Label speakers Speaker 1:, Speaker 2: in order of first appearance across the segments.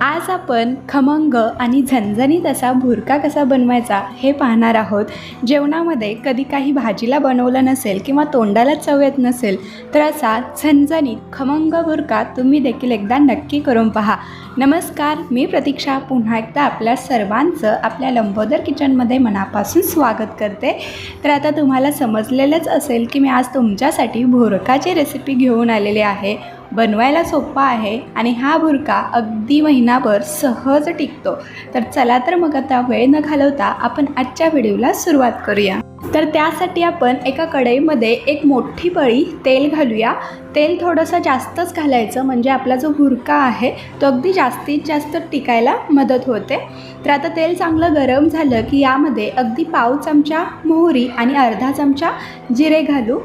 Speaker 1: आज आपण खमंग आणि झणझणीत असा भुरका कसा बनवायचा हे पाहणार आहोत. जेवणामध्ये कधी काही भाजीला बनवलं नसेल किंवा तोंडाला चव येत नसेल तर असा झणझणीत खमंग भुरका तुम्ही देखील एकदा नक्की करून पहा. नमस्कार मी प्रतीक्षा. पुन्हा एकदा आपल्या सर्वांचं आपल्या लंबोदर किचनमध्ये मनापासून स्वागत करते. तर आता तुम्हाला समजलेलंच असेल की मी आज तुमच्यासाठी भुरकाची रेसिपी घेऊन आलेली आहे. बनवायला सोपा आहे आणि हा भुरका अगदी महिनाभर सहज टिकतो. तर चला तर मग आता वेळ न घालवता आपण आजच्या व्हिडिओला सुरुवात करूया. तर त्यासाठी आपण एका कढईमध्ये एक मोठी पळी तेल घालूया. तेल थोडंसं जास्तच घालायचं म्हणजे आपला जो भुरका आहे तो अगदी जास्तीत जास्त टिकायला मदत होते. तर आता तेल चांगलं गरम झालं की यामध्ये अगदी पाव चमचा मोहरी आणि अर्धा चमचा जिरे घालू.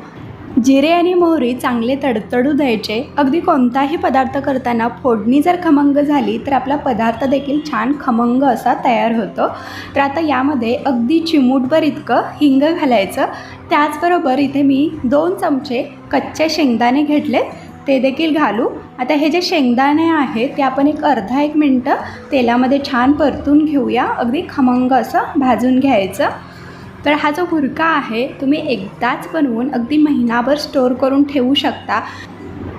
Speaker 1: जिरे आणि मोहरी चांगले तडतडू द्यायचे. अगदी कोणताही पदार्थ करताना फोडणी जर खमंग झाली तर आपला पदार्थ देखील छान खमंग असा तयार होतो. तर आता यामध्ये अगदी चिमूटभर इतकं हिंग घालायचं. त्याचबरोबर इथे मी दोन चमचे कच्चे शेंगदाणे घेतले ते देखील घालू. आता हे जे शेंगदाणे आहे ते आपण एक अर्धा एक मिनटं तेलामध्ये छान परतून घेऊया. अगदी खमंग असं भाजून घ्यायचं. तर हा जो भुरका आहे तुम्ही एकदाच बनवून अगदी महिनाभर स्टोअर करून ठेवू शकता.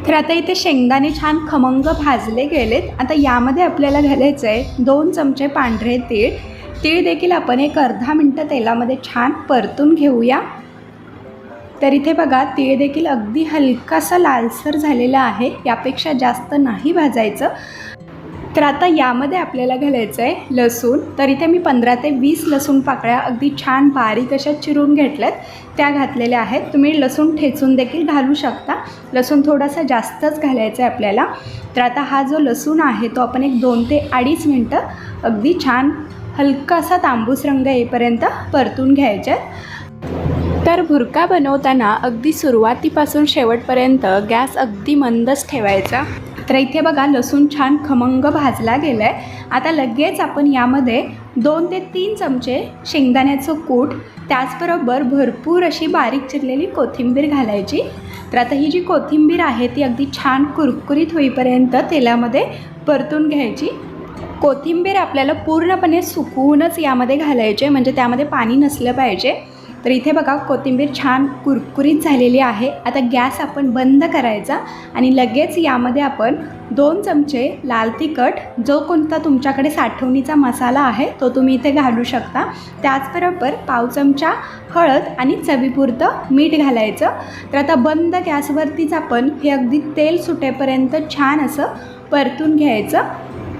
Speaker 1: तर आता इथे शेंगदाणे छान खमंग भाजले गेलेत. आता यामध्ये आपल्याला घालायचं आहे दोन चमचे पांढरे तीळ. तीळ देखील आपण एक अर्धा मिनटं तेलामध्ये छान परतून घेऊया. तर इथे बघा तीळ देखील अगदी हलकासा लालसर झालेला आहे. यापेक्षा जास्त नाही भाजायचं. तर आता यामध्ये आपल्याला घालायचं आहे लसूण. तर इथे मी पंधरा ते वीस लसूण पाकळ्या अगदी छान बारीक अशा चिरून घेतल्यात. त्या घातलेल्या आहेत. तुम्ही लसूण ठेचून देखील घालू शकता. लसूण थोडासा जास्तच घालायचा आहे आपल्याला. तर आता हा जो लसूण आहे तो आपण एक दोन ते अडीच मिनटं अगदी छान हलका असा तांबूस रंग येईपर्यंत परतून घ्यायचे तर भुरका बनवताना अगदी सुरुवातीपासून शेवटपर्यंत गॅस अगदी मंदच ठेवायचा. तर इथे बघा लसूण छान खमंग भाजला गेला आहे आता लगेच आपण यामध्ये दोन ते तीन चमचे शेंगदाण्याचं कूट त्याचबरोबर भरपूर अशी बारीक चिरलेली कोथिंबीर घालायची. तर आता ही जी कोथिंबीर आहे ती अगदी छान कुरकुरीत होईपर्यंत तेलामध्ये परतून घ्यायची. कोथिंबीर आपल्याला पूर्णपणे सुकवूनच यामध्ये घालायचे म्हणजे त्यामध्ये पाणी नसलं पाहिजे. तर इथे बघा कोथिंबीर छान कुरकुरीत झालेली आहे. आता गॅस आपण बंद करायचा आणि लगेच यामध्ये आपण दोन चमचे लाल तिखट जो कोणता तुमच्याकडे साठवणीचा मसाला आहे तो तुम्ही इथे घालू शकता. त्याचबरोबर पाव चमचा हळद आणि चवीपुरतं मीठ घालायचं. तर आता बंद गॅसवरतीच आपण हे अगदी तेल सुटेपर्यंत छान असं परतून घ्यायचं.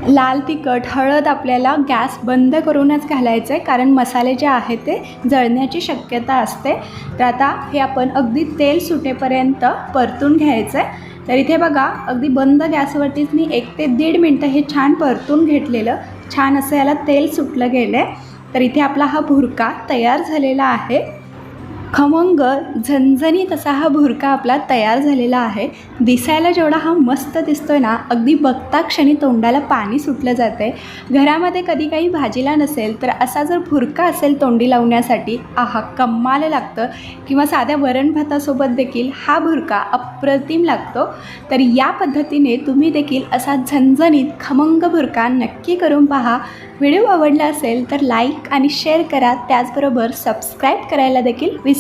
Speaker 1: लाल तिखट हळद आपल्याला गॅस बंद करूनच घालायचं आहे कारण मसाले जे आहेत ते जळण्याची शक्यता असते. तर आता हे आपण अगदी तेल सुटेपर्यंत परतून घ्यायचं आहे तर इथे बघा अगदी बंद गॅसवरतीच मी एक ते दीड मिनटं हे छान परतून घेतलेलं. छान असं याला तेल सुटलं गेलं आहे तर इथे आपला हा भुरका तयार झालेला आहे. खमंग झणझणीत असा हा भुरका आपला तयार झालेला आहे. दिसायला जेवढा हा मस्त दिसतोय ना अगदी बघता क्षणी तोंडाला पाणी सुटलं जातं आहे घरामध्ये कधी काही भाजीला नसेल तर असा जर भुरका असेल तोंडी लावण्यासाठी आहा कम्माल लागतं. किंवा साध्या वरण भातासोबत देखील हा भुरका अप्रतिम लागतो. तर या पद्धतीने तुम्ही देखील असा झणझणीत खमंग भुरका नक्की करून पहा. व्हिडिओ आवडला असेल तर लाईक आणि शेअर करा. त्याचबरोबर सबस्क्राईब करायला देखील